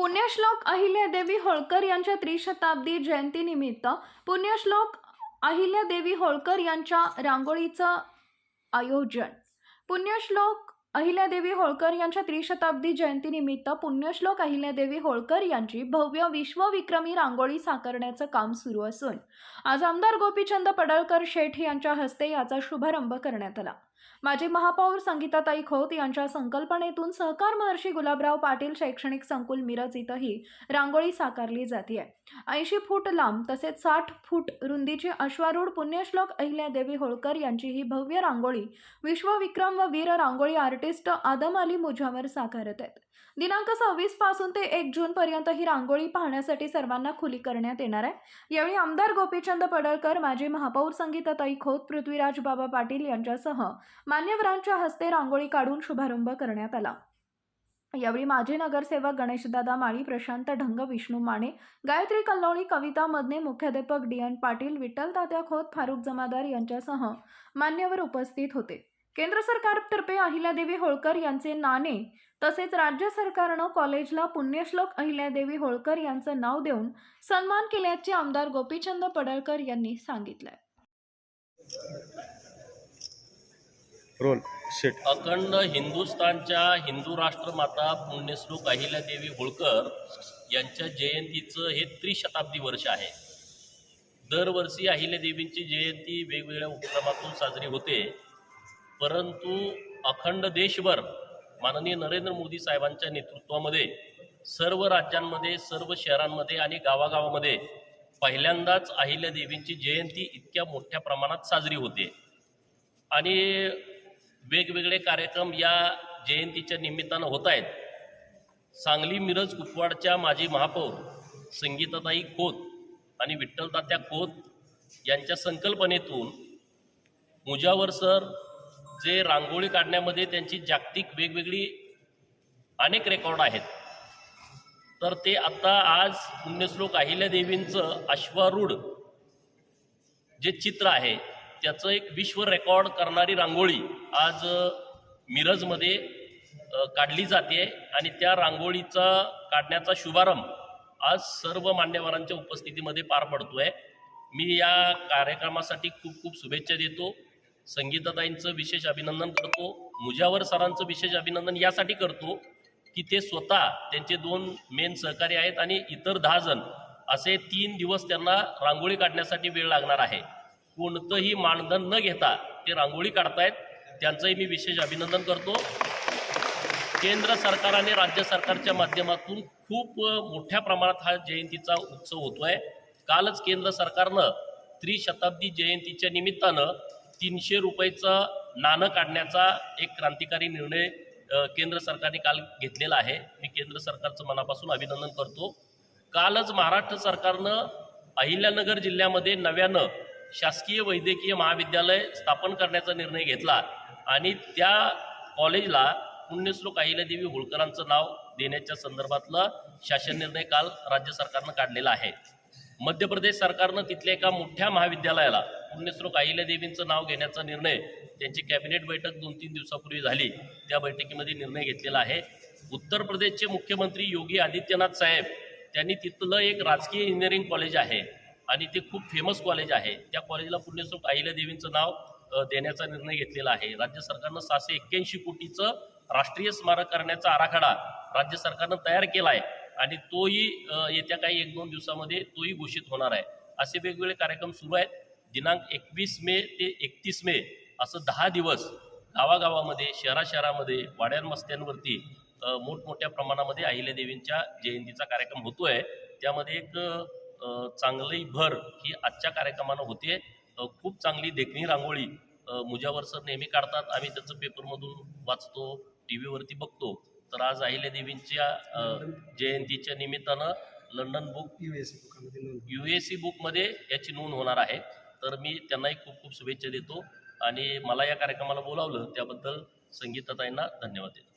पुण्यश्लोक अहिल्यादेवी होळकर यांच्या त्रिशताब्दी जयंतीनिमित्त पुण्यश्लोक अहिल्यादेवी होळकर यांच्या रांगोळीचं आयोजन. पुण्यश्लोक अहिल्यादेवी होळकर यांच्या त्रिशताब्दी जयंतीनिमित्त पुण्यश्लोक अहिल्यादेवी होळकर यांची भव्य विश्वविक्रमी रांगोळी साकारण्याचं काम सुरू असून आज आमदार गोपीचंद पडळकर शेठ यांच्या हस्ते याचा शुभारंभ करण्यात आला. माजी महापौर संगीताताई खोत यांच्या संकल्पनेतून सहकार महर्षी गुलाबराव पाटील शैक्षणिक संकुल मिरज इथंही रांगोळी साकारली जाते ऐंशी फूट लांब तसेच साठ फूट रुंदीची अश्वारूढ पुण्यश्लोक अहिल्यादेवी होळकर यांची ही भव्य रांगोळी विश्वविक्रम व वीर रांगोळी आर्टिस्ट आदम अली मुजावर साकारत आहेत. दिनांक सव्वीसपासून ते एक जून पर्यंत ही रांगोळी पाहण्यासाठी सर्वांना खुली करण्यात येणार आहे. यावेळी आमदार गोपीचंद पडळकर माजी महापौर संगीताताई खोत पृथ्वीराज बाबा पाटील यांच्यासह मान्यवरांच्या हस्ते रांगोळी काढून शुभारंभ करण्यात आला. यावेळी माजी नगरसेवक गणेशदादा माळी प्रशांत ढंग विष्णू माने गायत्री कल्लोळी कविता मदने मुख्याध्यापक डी एन पाटील विठ्ठल तात्या खोत फारुख जमादार यांच्यासह मान्यवर उपस्थित होते. केंद्र सरकारतर्फे अहिल्यादेवी होळकर यांचे नाणे तसेच राज्य सरकारनं कॉलेजला पुण्यश्लोक अहिल्यादेवी होळकर यांचं नाव देऊन सन्मान केल्याचे आमदार गोपीचंद पडळकर यांनी सांगितलंय. रोल शेट अखंड हिंदुस्थानच्या हिंदू राष्ट्रमाता पुण्यश्लोक अहिल्यादेवी होळकर यांच्या जयंतीचं हे त्रिशताब्दी वर्ष आहे. दरवर्षी अहिल्यादेवींची जयंती वेगवेगळ्या उपक्रमातून साजरी होते. परंतु अखंड देशभर माननीय नरेंद्र मोदी साहेबांच्या नेतृत्वामध्ये सर्व राज्यांमध्ये सर्व शहरांमध्ये आणि गावागावामध्ये पहिल्यांदाच अहिल्यादेवींची जयंती इतक्या मोठ्या प्रमाणात साजरी होते. आणि वेगवेगळे कार्यक्रम या जयंतीच्या निमित्तानं होत आहेत. सांगली मिरज कुपवाडच्या माजी महापौर संगीताताई खोत आणि विठ्ठलतात्या खोत यांच्या संकल्पनेतून मुजावर सर जे रांगोळी काढण्यामध्ये त्यांची जागतिक वेगवेगळी अनेक रेकॉर्ड आहेत. तर ते आता आज पुण्यश्लोक अहिल्यादेवींचं अश्वारूढ जे चित्र आहे त्याचं एक विश्व रेकॉर्ड करणारी रांगोळी आज मिरजमध्ये काढली जाते आणि त्या रांगोळीचा काढण्याचा शुभारंभ आज सर्व मान्यवरांच्या उपस्थितीमध्ये पार पडतोय. मी या कार्यक्रमासाठी खूप खूप शुभेच्छा देतो. संगीताताईंचं विशेष अभिनंदन करतो. मुजावर सरांचं विशेष अभिनंदन यासाठी करतो की ते स्वतः त्यांचे दोन मेन सहकारी आहेत आणि इतर दहा जण असे तीन दिवस त्यांना रांगोळी काढण्यासाठी वेळ लागणार आहे. कोणतंही मानधन न घेता ते रांगोळी काढतायत. त्यांचंही मी विशेष अभिनंदन करतो. केंद्र सरकाराने राज्य सरकारच्या माध्यमातून खूप मोठ्या प्रमाणात हा जयंतीचा उत्सव होतोय. कालच केंद्र सरकारनं त्रिशताब्दी जयंतीच्या निमित्तानं तीनशे रुपयेचं नाणं काढण्याचा एक क्रांतिकारी निर्णय केंद्र सरकारने काल घेतलेला आहे. मी केंद्र सरकारचं मनापासून अभिनंदन करतो. कालच महाराष्ट्र सरकारनं अहिल्यानगर जिल्ह्यामध्ये नव्यानं शासकीय वैद्यकीय महाविद्यालय स्थापन करण्याचा निर्णय घेतला आणि त्या कॉलेजला पुण्यश्लोक अहिल्यादेवी होळकरांचं नाव देण्याच्या संदर्भातला शासन निर्णय काल राज्य सरकारनं काढलेला आहे. मध्य प्रदेश सरकारनं तिथल्या एका मोठ्या महाविद्यालयाला पुण्यश्लोक अहिल्यादेवींचं नाव घेण्याचा निर्णय त्यांची कॅबिनेट बैठक दोन तीन दिवसापूर्वी झाली. त्या बैठकीमध्ये निर्णय घेतलेला आहे. उत्तर प्रदेशचे मुख्यमंत्री योगी आदित्यनाथ साहेब त्यांनी तिथलं एक राजकीय इंजिनिअरिंग कॉलेज आहे. आणि ते खूप फेमस कॉलेज आहे त्या कॉलेजला पुण्यश्लोक अहिल्यादेवींचं नाव देण्याचा निर्णय घेतलेला आहे. राज्य सरकारनं सहाशे एक्क्याऐंशी कोटीचं राष्ट्रीय स्मारक करण्याचा आराखडा राज्य सरकारनं तयार केला आहे आणि तोही येत्या काही एक दोन दिवसामध्ये तोही घोषित होणार आहे. असे वेगवेगळे कार्यक्रम सुरू आहेत. दिनांक एकवीस मे ते एकतीस मे असं दहा दिवस गावागावामध्ये शहरा शहरामध्ये वाड्यांमस्त्यांवरती मोठमोठ्या प्रमाणामध्ये अहिल्यादेवींच्या जयंतीचा कार्यक्रम होतो आहे त्यामध्ये एक चांगली भर ही आजच्या कार्यक्रमानं होते खूप चांगली देखणी रांगोळी मुजावर सर नेहमी काढतात. आम्ही त्याचं पेपरमधून वाचतो टी व्हीवरती बघतो. तर आज अहिल्यादेवींच्या अ, जयंतीच्या निमित्तानं London book U S C बुकमध्ये याची नोंद होणार आहे. तर मी त्यांनाही खूप खूप शुभेच्छा देतो. आणि मला या कार्यक्रमाला बोलावलं त्याबद्दल संगीताताईंना धन्यवाद देतो.